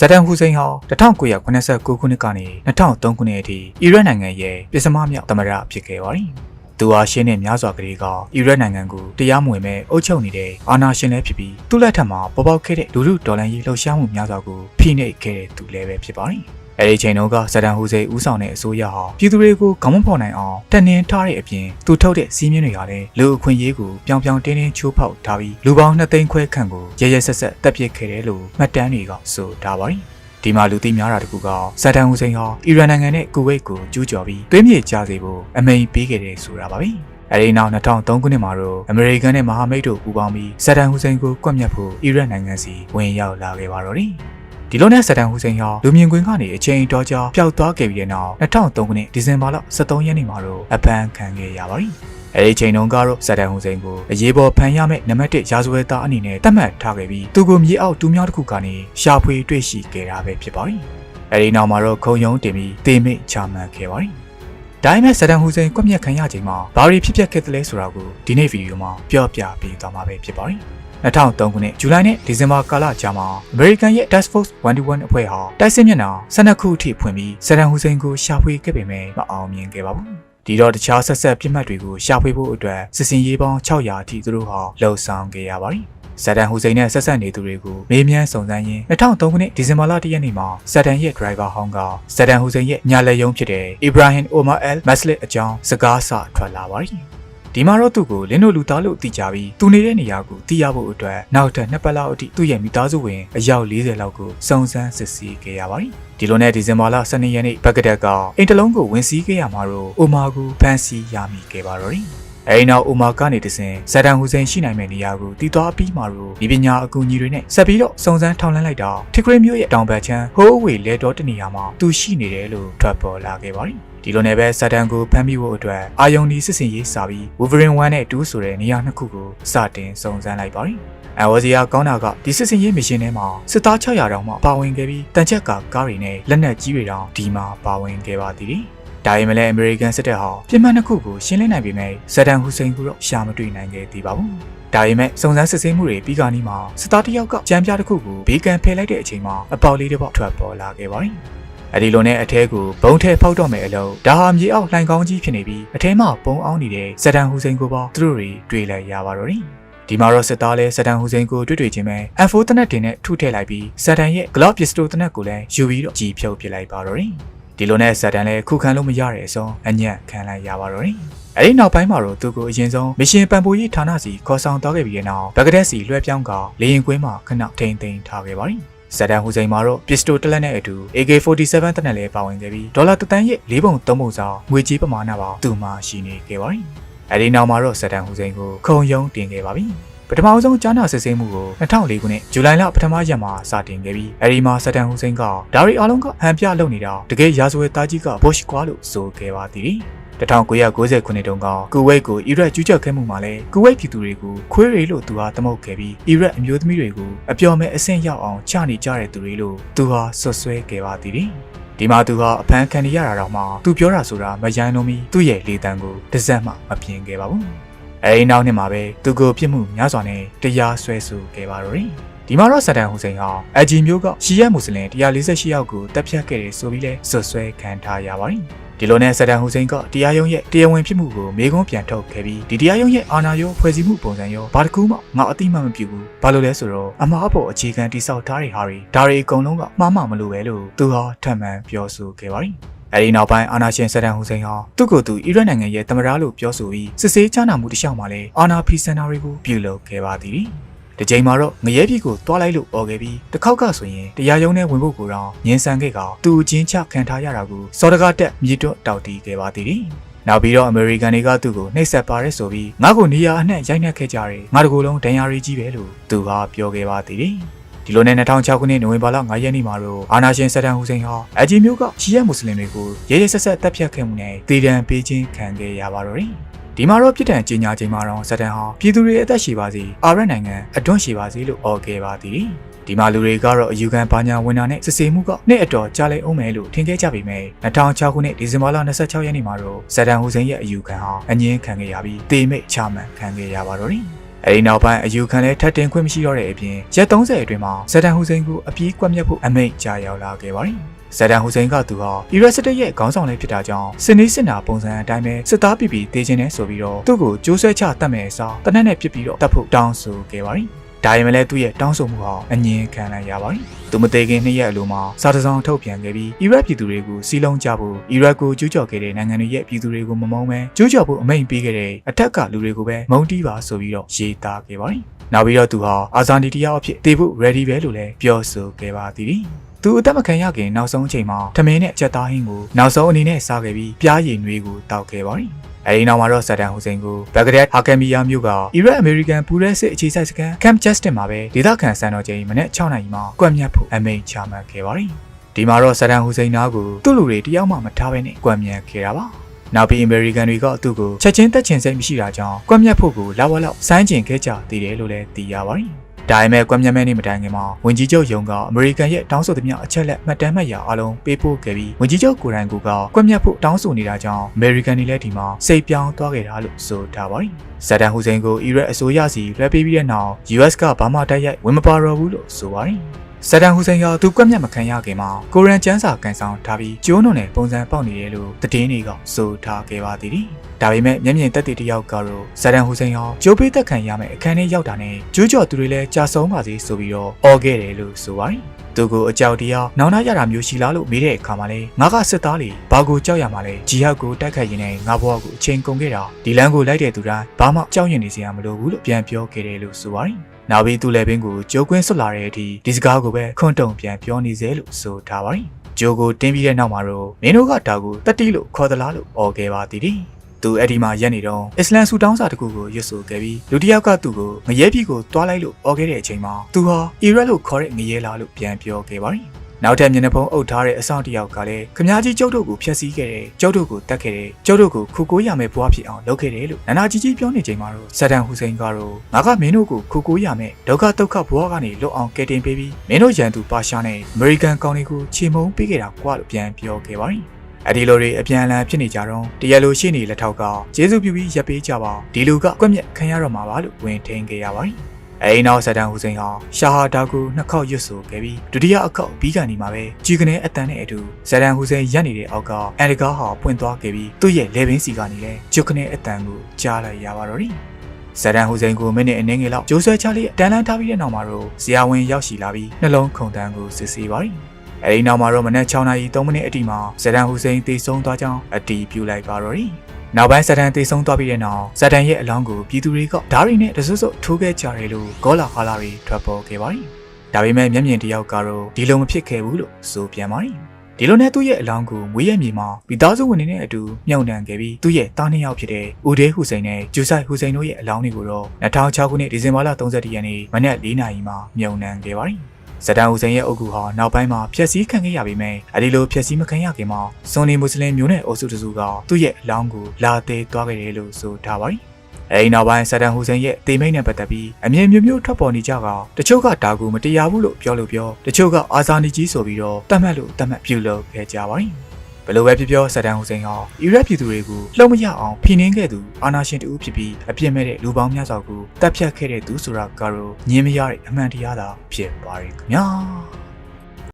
ဇဒန်ဟူစိန်ဟာ1989ခုနှစ်ကနေ2003ခုနှစ်အထိအီရတ်နိုင်ငံရဲ့ပြည်စမမြောက်သမ္မတဖြစ်ခဲ့ပါတယ်။သူဟာရှင်းနဲ့များစွာကလေးကအီရတ်နိုင်ငံကိုတရားမဝင်မဲ့အုပ်ချုပ်နေတဲ့အာဏာရှင်လည်းဖြစ်ပြီးသူ့လက်ထက်မှာပေါ်ပေါက်ခဲ့တဲ့လူထုဒေါ်လာရေးလှုပ်ရှားမှုများစွာကိုဖိနှိပ်ခဲ့တဲ့သူလည်းပဲဖြစ်ပါတယ်။ အဲဒီချိန်တုန်းကဇဒန်ဟူစိန်ဦးဆောင်တဲ့အစိုးရဟာပြည်သူတွေကိုခေါင်းမဖော်နိုင်အောင်တန်နှင်းထားတဲ့အပြင်သူထုတ်တဲ့စီးမြင့်တွေကလည်းလူအခွင့်အရေးကိုပြောင်ပြောင်တင်းတင်းချိုးဖောက်ထားပြီးလူပေါင်း2သိန်းခွဲခန့်ကိုရရဆက်ဆက်တပ်ပစ်ခဲ့တယ်လို့မှတ်တမ်းတွေကဆိုထားပါတယ်။ဒီမှာလူသိများတာတကူကဇဒန်ဟူစိန်ဟာအီရန်နိုင်ငံနဲ့ကူဝိတ်ကိုကျူးကျော်ပြီးသွေးမြေကျစေဖို့အမိန်ပေးခဲ့တယ်ဆိုတာပါပဲ။အဲဒီနောက်2003ခုနှစ်မှာတော့အမေရိကန်နဲ့မဟာမိတ်တို့ပူးပေါင်းပြီးဇဒန်ဟူစိန်ကိုကွပ်မျက်ဖို့အီရတ်နိုင်ငံစီဝင်ရောက်လာခဲ့ပါတော့တယ်။ ဒီလိုနဲ့ဇဒန်ဟူစိန်ဟာလူမြင်ကွင်းကနေအချိန်တော်ကြာပျောက်သွားခဲ့ပြီးတဲ့နောက်2003ခုနှစ်ဒီဇင်ဘာလ23ရက်နေ့မှာတော့အပန်းခံခဲ့ရပါတယ်။အဲဒီချိန်တုန်းကတော့ဇဒန်ဟူစိန်ကိုအရေးပေါ်ဖမ်းရမယ့်နံပါတ်1ရာဇဝဲသားအနေနဲ့သတ်မှတ်ထားခဲ့ပြီးသူကိုမြေအောက်တူးမြောက်တစ်ခုကနေရှာဖွေတွေ့ရှိခဲ့တာပဲဖြစ်ပါတယ်။အဲဒီနောက်မှာတော့ခုံရုံးတင်ပြီးတေမိတ်ချမှန်ခဲ့ပါတယ်။ဒါပေမဲ့ဇဒန်ဟူစိန်ကွပ်မျက်ခံရချိန်မှာဘာတွေဖြစ်ပျက်ခဲ့သလဲဆိုတာကိုဒီနေ့ဗီဒီယိုမှာပြောပြပေးသွားမှာပဲဖြစ်ပါတယ်။ 2003ခုနှစ်ဇူလိုင်နဲ့ဒီဇင်ဘာကာလကြာမှာအမေရိကန်ရဲ့ Task Force 121အဖွဲ့ဟာတိုက်စစ်မျက်နှာ12ခုအထိဖွင့်ပြီးဆဒန်ဟူစိန်ကိုရှာဖွေခဲ့ပေမဲ့မအောင်မြင်ခဲ့ပါဘူး။ဒီတော့တခြားဆက်ဆက်ပြစ်မှတ်တွေကိုရှာဖွေဖို့အတွက်စစ်စင်ရေးပေါင်း600အထိသူတို့ဟာလှုပ်ဆောင်ခဲ့ရပါတယ်။ဇဒန်ဟူစိန်နဲ့ဆက်ဆက်နေသူတွေကိုမေးမြန်းစုံစမ်းရင်း2003ခုနှစ်ဒီဇင်ဘာလ1ရက်နေ့မှာဇဒန်ရဲ့ driver ဟောင်းကဇဒန်ဟူစိန်ရဲ့ညာလက်ယုံဖြစ်တဲ့ Ibrahim Omar Al Maslit အကြောင်းစကားဆထွက်လာပါတယ်။ ဒီမှာတော့သူ့ကိုလင်းတို့လူသားလို့သိကြပြီးသူနေတဲ့နေရာကိုသိရဖို့အတွက်နောက်ထပ်နှစ်ပတ်လောက်အထိသူ့ရဲ့မိသားစုဝင်အယောက်40လောက်ကိုစုံစမ်းစစ်ဆေးခဲ့ရပါတယ်။ဒီလိုနဲ့ဒီဇင်ဘာလ12ရက်နေ့ဘက်ကဒက်ကအိမ်တလုံးကိုဝင်စီးခဲ့ရမှာတော့အိုမာကိုဖမ်းဆီးရမိခဲ့ပါတော့တယ်။အဲဒီနောက်အိုမာကနေတစဉ်ဇဒန်ဟူစိန်ရှိနိုင်မယ့်နေရာကိုတည်သွားပြီးမှတော့ဒီပညာအကူအညီတွေနဲ့ဆက်ပြီးတော့စုံစမ်းထောက်လှမ်းလိုက်တော့ထီကရီမျိုးရဲ့တောင်ဘက်ချမ်းဟိုးအဝေလဲတော်တနေရာမှာသူရှိနေတယ်လို့ထွက်ပေါ်လာခဲ့ပါတယ်။ ဒီလိုနဲ့ပဲစာတန်ကိုဖမ်းမိဖို့အတွက်အာယုန်ဒီစစ်စင်ရေးစာပြီး Wolverine 1နဲ့2ဆိုတဲ့နေရာနှစ်ခုကိုစတင်စုံစမ်းလိုက်ပါတယ်။အဝစီယာကောင်းတာကဒီစစ်စင်ရေးမရှင်ထဲမှာစစ်သား600တောင်မှပါဝင်ခဲ့ပြီးတန်ချက်ကကားတွေနဲ့လက်နက်ကြီးတွေတောင်ဒီမှာပါဝင်ခဲ့ပါသေးတယ်။ဒါပေမဲ့လည်းအမေရိကန်စစ်တပ်ဟာပြစ်မှတ်နှစ်ခုကိုရှင်းလင်းနိုင်ပေမဲ့ဇဒန်ဟူစိန်ကိုတော့ရှာမတွေ့နိုင်ခဲ့သေးပါဘူး။ဒါပေမဲ့စုံစမ်းစစ်ဆေးမှုတွေပြီးကနီးမှာစစ်သားတယောက်ကကြံပြတစ်ခုကိုဘေးကန်ဖယ်လိုက်တဲ့အချိန်မှာအပေါက်လေးတစ်ပေါက်ထွက်ပေါ်လာခဲ့ပါတယ်။ အဲ့ဒီလိုနဲ့အထဲကိုဘုံထဲဖောက်တော့မယ်အလုံးဒါဟာမြေအောက်လှိုင်ကောင်းကြီးဖြစ်နေပြီးအထဲမှာပုံအောင်နေတဲ့ဇဒန်ဟူစိန်ကိုပါသူတို့တွေတွေ့လိုက်ရပါတော့တယ်ဒီမှာတော့စစ်သားလဲဇဒန်ဟူစိန်ကိုတွေ့တွေ့ချင်းပဲ F4 တနက်တင်နဲ့ထုထည့်လိုက်ပြီးဇဒန်ရဲ့ Glock pistol တနက်ကိုလည်းယူပြီးတော့ကြီးဖြုတ်ပစ်လိုက်ပါတော့တယ်ဒီလိုနဲ့ဇဒန်လဲခုခံလို့မရတဲ့အဆုံးအညံ့ခံလိုက်ရပါတော့တယ်အဲဒီနောက်ပိုင်းမှာတော့သူကိုအရင်ဆုံးမရှင်ပန်ပိုးရေးဌာနစီခေါ်ဆောင်သွားခဲ့ပြီးတဲ့နောက်ဘဂဒက်စီလွှဲပြောင်းကလေရင်ကွင်းမှာခဏထိန်သိမ်းထားခဲ့ပါတယ် ဇဒန်ဟူစိန်မှာတော့ပစ္စတိုတလက်နဲ့အတူ AK47 တနက်လည်းပါဝင်ခဲ့ပြီးဒေါ်လာတသန်းရဲ့၄ပုံ၃ပုံစာငွေကြေးပမာဏပါသူမှရှိနေခဲ့ပါတယ်။အဲဒီနောက်မှာတော့ဇဒန်ဟူစိန်ကိုခုံရုံးတင်ခဲ့ပါပြီ။ပထမဆုံးကြားနာစစ်ဆေးမှုကို2004ခုနှစ်ဇူလိုင်လပထမရက်မှာစတင်ခဲ့ပြီးအဲဒီမှာစတန်ဟူစိန်ကဒါရီအားလုံးကဟန်ပြလုပ်နေတာတကယ်ရာဇဝဲသားကြီးကဘော့ရှ်ကွာလို့ဆိုခဲ့ပါသည်။ 1990ခုနှစ်တုန်းကကူဝိတ်ကိုအီရတ်ကျူးကျော်ခဲ့မှုမှာလဲကူဝိတ်ပြည်သူတွေကိုခွေးတွေလို့သူဟာသမုတ်ခဲ့ပြီးအီရတ်အမျိုးသမီးတွေကိုအပျော်မဲ့အဆင့်ရောက်အောင်ချနေကြတဲ့သူတွေလို့သူဟာဆွဆွဲခဲ့ပါသေးတယ်။ဒီမှာသူဟာအဖမ်းခံရတာတော့မှသူပြောတာဆိုတာမယိုင်းလုံးပြီးသူ့ရဲ့လေတံကိုတစ်စက်မှမပြင်းခဲ့ပါဘူး။အဲဒီနောက်နှစ်မှာပဲသူကိုပြစ်မှုများစွာနဲ့တရားစွဲဆိုခဲ့ပါတော့တယ်။ဒီမှာတော့ဆဒန်ဟူစိန်ဟာအဂျီမျိုးကရှီယက်မွတ်စလင်148ယောက်ကိုတပ်ဖြတ်ခဲ့တယ်ဆိုပြီးလဲဆွဆွဲခံထားရပါတယ်။ ဒီလိုနဲ့ဆဒန်ဟူစိန်ကတရားရုံးရဲ့တရားဝင်ဖြစ်မှုကိုမေကွန်းပြန်ထုတ်ခဲ့ပြီးဒီတရားရုံးရဲ့အာဏာရောဖွဲ့စည်းမှုပုံစံရောဘာတစ်ခုမှငါအတိမမပြုဘူးဘာလို့လဲဆိုတော့အမှားအပေါ်အခြေခံတိစောက်ထားတဲ့ဟာတွေဒါတွေအကုန်လုံးကမှားမှမလို့ပဲလို့သူဟာထပ်မံပြောဆိုခဲ့ပါတယ်အဲဒီနောက်ပိုင်းအာနာရှင်ဆဒန်ဟူစိန်ဟာသူ့ကိုယ်သူအီရတ်နိုင်ငံရဲ့သမ္မတလို့ပြောဆိုပြီးစစ်ဆေးချနာမှုတစ်လျှောက်မှာလဲအာနာဖီစန်နာတွေကိုပြုလုပ်ခဲ့ပါသည်။။ ဒီချိန်မှာတော့ငရဲပြည်ကိုတွားလိုက်လို့អော်ခဲ့ပြီးတစ်ခေါက်ကဆိုရင်တရားရုံးထဲဝင်ဖို့ကိုတော့ညင်ဆန်ခဲ့ကသူအချင်းချခံထားရတာကိုစော်တကားတက်မြေတွတ်တောက်တီးခဲ့ပါသေးတယ်။နောက်ပြီးတော့အမေရိကန်တွေကသူ့ကိုနှိပ်စက်ပါရဲဆိုပြီးငါ့ကိုနေရာအနှံ့ရိုက်နှက်ခဲ့ကြတယ်။ငါတို့ကလုံးဒဏ်ရာရီကြီးပဲလို့သူကပြောခဲ့ပါသေးတယ်။ဒီလိုနဲ့2006ခုနှစ်နိုဝင်ဘာလ9ရက်နေ့မှာတော့အာနာရှင်ဆဒန်ဟူစိန်ဟာအဂျီမျိုးကရှီယက်မွတ်စလင်တွေကိုရဲရဲဆက်ဆက်တပ်ဖြတ်ခဲ့မှုနဲ့တည်တံပေးခြင်းခံခဲ့ရပါတော့တယ်။ ဒီမှာတော့ပြစ်ဒဏ်ကြီးညာချိန်မှာတော့ဇတန်ဟာပြည်သူတွေအသက်ရှည်ပါစေအာရနိုင်ငံအတွန်းရှည်ပါစေလို့អော်ခဲ့ပါသည်ဒီမှာလူတွေကတော့အယူခံပါညာဝင်တာနဲ့စစ်ဆေးမှုကနှစ်အတော်ကြာလိမ့်အောင်မယ်လို့ထင်ခဲ့ကြပေမဲ့2006ခုနှစ်ဒီဇင်ဘာလ26ရက်နေ့မှာတော့ဇဒန်ဟူစိန်ရဲ့အယူခံဟာအငင်းခံခဲ့ရပြီးတေမိတ်ချမှန်ခံခဲ့ရပါတော့တယ်အဲဒီနောက်ပိုင်းအယူခံလဲထပ်တင်ခွင့်မရှိတော့တဲ့အပြင်ရက်30အတွင်းမှာဇဒန်ဟူစိန်ကိုအပြေးကွက်မြက်ဖို့အမိန့်ကြားရောက်လာခဲ့ပါတယ် ဇဒန်ဟူစိန်ကသူဟာအီရတ်စစ်တပ်ရဲ့ခေါင်းဆောင်လေးဖြစ်တာကြောင့်စစ်နေစစ်နာပုံစံအတိုင်းပဲစစ်သားပြည်ပြည်တေးခြင်းနဲ့ဆိုပြီးတော့သူ့ကိုကြိုးဆွဲချတတ်မယ်အစားတနက်နဲ့ပြစ်ပြီးတော့တတ်ဖို့တောင်းဆိုခဲ့ပါတယ်ဒါရင်မလဲသူ့ရဲ့တောင်းဆိုမှုဟာအငြင်းခံလိုက်ရပါတယ်။သူမသေးခင်နှစ်ရက်အလိုမှာစာတစောင်းထုတ်ပြန်ခဲ့ပြီးအီရတ်ပြည်သူတွေကိုစီးလုံးကြဖို့အီရတ်ကိုကျူးကျော်ခဲ့တဲ့နိုင်ငံတွေရဲ့ပြည်သူတွေကိုမမုန်းပဲကျူးကျော်ဖို့အမိန့်ပေးခဲ့တဲ့အထက်ကလူတွေကိုပဲမုန်းတီးပါဆိုပြီးတော့ရေးသားခဲ့ပါတယ်။နောက်ပြီးတော့သူဟာအာဇာနီတရားအဖြစ်တည်ဖို့ ready ပဲလို့လည်းပြောဆိုခဲ့ပါသေးတယ်။ သူအသက်မခံရခင်နောက်ဆုံးအချိန်မှာထမင်းနဲ့ချက်သားဟင်းကိုနောက်ဆုံးအနေနဲ့စားခဲ့ပြီးပြားရည်နွေးကိုတောက်ခဲ့ပါတယ်။အဲဒီနောက်မှာတော့ဆဒန်ဟူစိန်ကိုဘဂဒက်ဟာကမ်မီယာမြို့ကအီရတ်အမေရိကန်ပူရဲစစ်အခြေစိုက်စခန်း Camp Justin မှာပဲဒေသခံစံတော်ချိန်မနေ့6နာရီမှာကွက်မြတ်ဖို့အမိန့်ချမှတ်ခဲ့ပါတယ်။ဒီမှာတော့ဆဒန်ဟူစိန်နာကိုသူ့လူတွေတယောက်မှမထားဘဲနဲ့ကွက်မြတ်ခဲ့တာပါ။နောက်ပြီးအမေရိကန်တွေကသူ့ကိုချက်ချင်းတက်ချင်စိတ်မရှိတာကြောင့်ကွက်မြတ်ဖို့ကိုလာဝလောက်ဆိုင်းကျင်ခဲ့ကြသေးတယ်လို့လည်းသိရပါတယ်။ ဒါပေမဲ့ကွမ်မြမဲနေမတိုင်ခင်မှာဝင်ကြီးချုပ်ယုံကအမေရိကန်ရဲ့တောင်းဆိုသမျှအချက်လက်မှတ်တမ်းမှတ်ရာအလုံးပေးပို့ခဲ့ပြီးဝင်ကြီးချုပ်ကိုယ်တိုင်ကကွမ်မြဖို့တောင်းဆိုနေတာကြောင့်အမေရိကန်တွေလည်းဒီမှာစိတ်ပြောင်းသွားခဲ့တာလို့ဆိုထားပါတယ်။ဇဒန်ဟူစိန်ကိုအီရတ်အစိုးရစီလွှဲပေးပြီးတဲ့နောက် US ကဘာမှတိုက်ရိုက်ဝင်မပါတော့ဘူးလို့ဆိုပါတယ်။ ဆဒန်ဟူစိန်ကသူကွက်မြတ်မခံရခင်မှာကိုရန်ကျန်းစာကန်ဆောင်ထားပြီးကျိုးနုံနဲ့ပုံစံပေါက်နေတယ်လို့သတင်းတွေကဆိုထားခဲ့ပါသေးတယ်။ဒါပေမဲ့မျက်မြင်သက်သေတယောက်ကတော့ဇဒန်ဟူစိန်ဟောဂျိုးပေးသက်ခံရမယ့်အခန်းထဲရောက်တာနဲ့ကျူးကျော်သူတွေလည်းကြာဆုံးပါစေဆိုပြီးတော့អော်ခဲ့တယ်လို့ဆိုပါတယ်သူကိုအကြောက်တရားနောင်နာရတာမျိုးရှိလားလို့မေးတဲ့အခါမှာလဲငါကစစ်သားလေဘာကိုကြောက်ရမှာလဲဂျီဟတ်ကိုတိုက်ခိုက်ရင်းနဲ့ငါဘဝကိုအချိန်ကုန်ခဲ့တာဒီလမ်းကိုလိုက်တဲ့သူတိုင်းဘာမှကြောက်ရွံ့နေစရာမလိုဘူးလို့ပြန်ပြောခဲ့တယ်လို့ဆိုပါတယ် နောက်ပြီးသူလည်းပင်ကိုကြိုးကွင်းဆွတ်လာတဲ့အထိဒီစကားကိုပဲခွန့်တုံပြန်ပြောနေစေလို့ဆိုထားပါတယ်ဂျိုကိုတင်းပြီးတဲ့နောက်မှာတော့မင်းတို့ကဒါကိုတတိလို့ခေါ်သလားလို့អော်ခဲ့ပါသေးတယ်သူအဲ့ဒီမှာရက်နေတော့အစ္စလမ်ဆူတောင်းစာတစ်ခုကိုရွတ်ဆိုခဲ့ပြီးလူတစ်ယောက်ကသူ့ကိုငရဲပြည်ကိုတွားလိုက်လို့អော်ခဲ့တဲ့အချိန်မှာသူဟာအီရတ်လို့ခေါ်တဲ့ငရဲလားလို့ပြန်ပြောခဲ့ပါတယ် နောက်ထပ်မျက်နှာဖုံးအုပ်ထားတဲ့အဆောင်တစ်ယောက်ကလည်းခမားကြီးကျုပ်တို့ကိုဖျက်ဆီးခဲ့တယ်ကျုပ်တို့ကိုတတ်ခဲ့တယ်ကျုပ်တို့ကိုခုကိုရမယ်ဘွားဖြစ်အောင်လုပ်ခဲ့တယ်လို့နာနာကြီးကြီးပြောနေချိန်မှာတော့ဆဒန်ဟူစိန်ကတော့ငါကမင်းတို့ကိုခုကိုရမယ်ဒုက္ခဒုက္ခဘွားကနေလွတ်အောင်ကယ်တင်ပေးပြီးမင်းတို့ရန်သူပါရှားနဲ့အမေရိကန်ကောင်တွေကိုချေမှုန်းပေးခဲ့တာကွာလို့ပြန်ပြောခဲ့ပါတယ်အဲ့ဒီလိုတွေအပြန်အလှန်ဖြစ်နေကြတော့တရလိုရှိနေလက်ထောက်ကကျေးဇူးပြုပြီးရပ်ပေးကြပါဒီလူကကွက်မြက်ခံရတော့မှာပါလို့ဝင်ထင်းခဲ့ရပါတယ် အဲဒီနောက်ဆဒန်ဟူစိန်ဟာရှာဟာတာကိုနှစ်ခေါက်ရွတ်ဆိုခဲ့ပြီးဒုတိယအခေါက်ပြီးကန်ဒီမှာပဲကြီးကနေအတန်နဲ့အတူဆဒန်ဟူစိန်ရက်နေတဲ့အောက်ကအန်ဒကာဟာပွင့်သွားခဲ့ပြီးသူ့ရဲ့လေဘင်းစီကနေလဲဂျုကနေအတန်ကိုကြားလိုက်ရပါတော့တယ်ဇဒန်ဟူစိန်ကိုမိနစ်အနည်းငယ်လောက်ဂျိုးဆွဲချလေးတန်လန်းထားပြီးတဲ့နောက်မှာတော့ဇီယာဝင်ရောက်ရှိလာပြီးနှလုံးခုန်တန်းကိုစစ်ဆေးပါတယ်အဲဒီနောက်မှာတော့မနက်6နာရီ3မိနစ်အတိမှာဇဒန်ဟူစိန်တေဆုံးသွားကြောင်းအတီးပြုလိုက်ပါတော့တယ်။ နောက်ပိုင်းဇဒန်တေဆုံးသွားပြီးတဲ့နောက်ဇဒန်ရဲ့အလောင်းကိုပြည်သူတွေကဓာရီနဲ့တဆွဆွထိုးခဲ့ကြတယ်လို့ဂေါလာဟာလာတွေထွက်ပေါ်ခဲ့ပါတယ်။ဒါပေမဲ့မျက်မြင်တယောက်ကတော့ဒီလိုမဖြစ်ခဲ့ဘူးလို့ဆိုပြန်ပါတယ်။ဒီလိုနဲ့သူ့ရဲ့အလောင်းကိုမွေးရမြေမှာမိသားစုဝင်တွေနဲ့အတူမြုံနှံခဲ့ပြီးသူ့ရဲ့တားနှစ်ယောက်ဖြစ်တဲ့ဦးဒေးဟူစိန်နဲ့ဂျူဆိုင်ဟူစိန်တို့ရဲ့အလောင်းတွေကိုတော့2006ခုနှစ်ဒီဇင်ဘာလ31ရက်နေ့မနက်4နာရီမှာမြုံနှံခဲ့ပါတယ်။ ဇဒန်ဟူစိန်ရဲ့အုပ်ကူဟာနောက်ပိုင်းမှာဖျက်ဆီးခံခဲ့ရပေမဲ့အဲဒီလိုဖျက်ဆီးမခံရခင်မှာစွန်နီမွတ်စလင်မျိုးနွယ်အုပ်စုတစုကသူ့ရဲ့အလောင်းကိုလာသေးသွားခဲ့တယ်လို့ဆိုထားပါတယ်။အဲဒီနောက်ပိုင်းဇဒန်ဟူစိန်ရဲ့တေမိတ်နဲ့ပတ်သက်ပြီးအမြင်မျိုးမျိုးထွက်ပေါ်နေကြကတချို့ကဒါကူမတရားဘူးလို့ပြောလို့ပြောတချို့ကအာဇာနီကြီးဆိုပြီးတော့တတ်မှတ်လို့တတ်မှတ်ပြုလုပ်ခဲ့ကြပါတယ်။ ဘယ်လိုပဲဖြစ်ပြောဆဒန်ဟူစိန်ဟာအီရတ်ပြည်သူတွေကိုလှုပ်မရအောင်ဖိနှင်းခဲ့သူအာနာရှင်တူဖြစ်ပြီးအပြစ်မဲ့တဲ့လူပေါင်းများစွာကိုတပ်ဖြတ်ခဲ့တဲ့သူဆိုတာကတော့ညင်းမရတဲ့အမှန်တရားသာဖြစ်ပါရဲ့ခင်ဗျာ